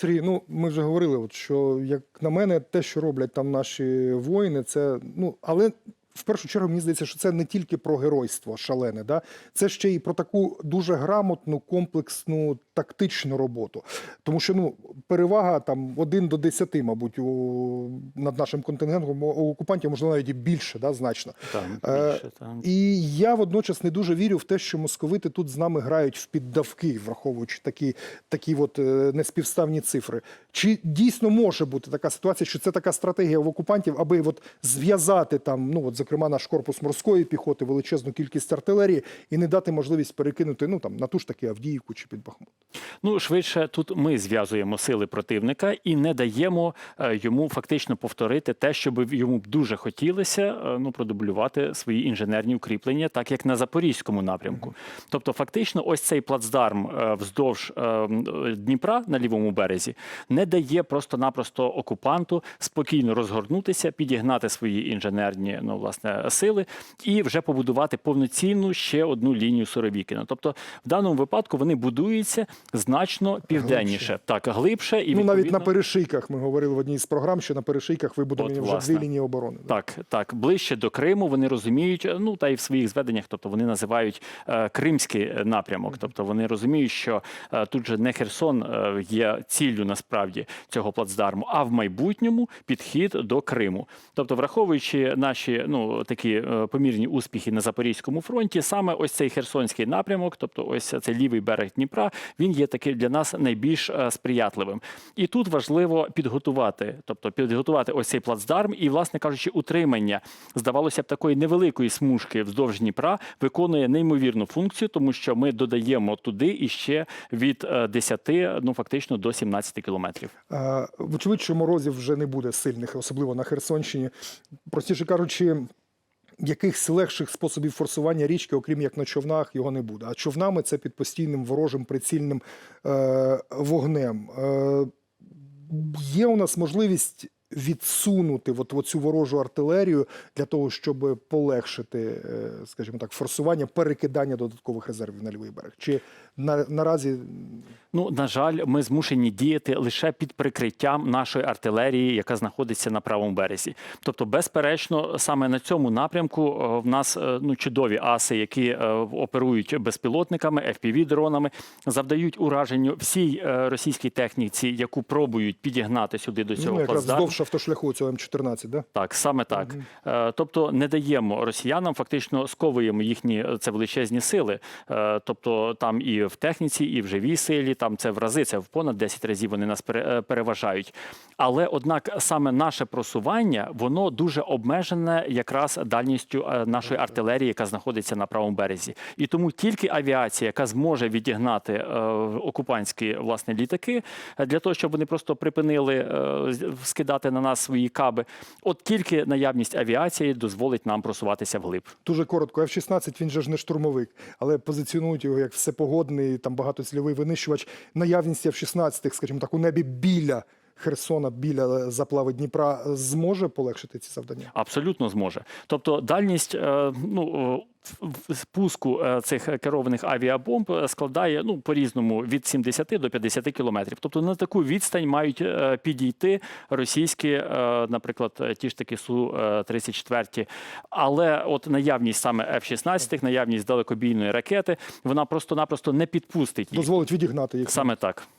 Сергій, ну ми вже говорили, от, що як на мене, те, що роблять там наші воїни, це ну але. В першу чергу мені здається, що це не тільки про геройство шалене, да? це ще й про таку дуже грамотну, комплексну, тактичну роботу. Тому що ну, перевага там один до десяти, мабуть, у, над нашим контингентом у окупантів, можливо, навіть і більше, да, значно. Там Е, більше там. І я водночас не дуже вірю в те, що московити тут з нами грають в піддавки, враховуючи такі, такі от е, неспівставні цифри. Чи дійсно може бути така ситуація, що це така стратегія в окупантів, аби от зв'язати там, ну от зокрема наш корпус морської піхоти, величезну кількість артилерії і не дати можливість перекинути ну там на ту ж таки Авдіївку чи під Бахмут? Ну, швидше тут ми зв'язуємо сили противника і не даємо е, йому фактично повторити те, що би йому дуже хотілося е, ну, продублювати свої інженерні укріплення, так як на запорізькому напрямку. Тобто, фактично, ось цей плацдарм е, вздовж Дніпра на лівому березі не дає просто-напросто окупанту спокійно розгорнутися, підігнати свої інженерні ну, власне, сили і вже побудувати повноцінну ще одну лінію Суровікіна. Тобто, в даному випадку вони будуються значно південніше, так глибше і ну навіть на перешийках ми говорили в одній з програм, що на перешийках вибудовані вже дві лінії оборони. да. Так, так, ближче до Криму вони розуміють, ну та й в своїх зведеннях, тобто вони називають е, кримський е, напрямок. Тобто вони розуміють, що е, тут же не Херсон е, є ціллю насправді цього плацдарму, а в майбутньому підхід до Криму. Тобто, враховуючи наші ну такі е, помірні успіхи на Запорізькому фронті, саме ось цей херсонський напрямок, тобто ось цей лівий берег Дніпра, він є такий для нас найбільш е, сприятливим. І тут важливо підготувати, тобто підготувати ось цей плацдарм, і, власне кажучи, утримання здавалося б такої невеликої смужки вздовж Дніпра виконує неймовірну функцію, тому що ми додаємо туди іще від е, 10, ну фактично до 17 кілометрів. Е, Вочевидь, що морозів вже не буде сильних, особливо на Херсонщині. Простіше кажучи, якихось легших способів форсування річки, окрім як на човнах, його не буде. А човнами це під постійним ворожим прицільним е, вогнем. Е, є у нас можливість відсунути от, от цю ворожу артилерію для того, щоб полегшити, е, скажімо так, форсування, перекидання додаткових резервів на лівий берег. Чи на, наразі Ну, на жаль, ми змушені діяти лише під прикриттям нашої артилерії, яка знаходиться на правому березі. Тобто, безперечно, саме на цьому напрямку е, в нас е, ну чудові аси, які е, оперують безпілотниками, fpv дронами завдають ураженню всій російській техніці, яку пробують підігнати сюди до цього ну, якраз вздовж автошляху цього М14, да? Так, саме так. Е, Тобто не даємо росіянам, фактично сковуємо їхні це величезні сили. Тобто там і в техніці, і в живій силі, там це в рази, це в понад 10 разів вони нас е, переважають. Але однак саме наше просування, воно дуже обмежене якраз дальністю е, нашої артилерії, яка знаходиться на правому березі. І тому тільки авіація, яка зможе відігнати е, окупантські власне літаки, для того, щоб вони просто припинили скидати на нас свої каби. От тільки наявність авіації дозволить нам просуватися вглиб. Дуже коротко. F-16, він же ж не штурмовик, але позиціонують його як всепогодний, там багатоцільовий винищувач. Наявність в 16-х, скажімо так, у небі біля Херсона, біля заплави Дніпра зможе полегшити ці завдання. Абсолютно зможе. Тобто дальність е, ну, е, спуску е, цих керованих авіабомб е, складає ну, по-різному від 70 до 50 кілометрів. Тобто на таку відстань мають е, підійти російські, наприклад, ті ж таки Су-34. Але от наявність саме F-16, наявність далекобійної ракети, вона просто-напросто не підпустить їх. Дозволить відігнати їх. Саме так.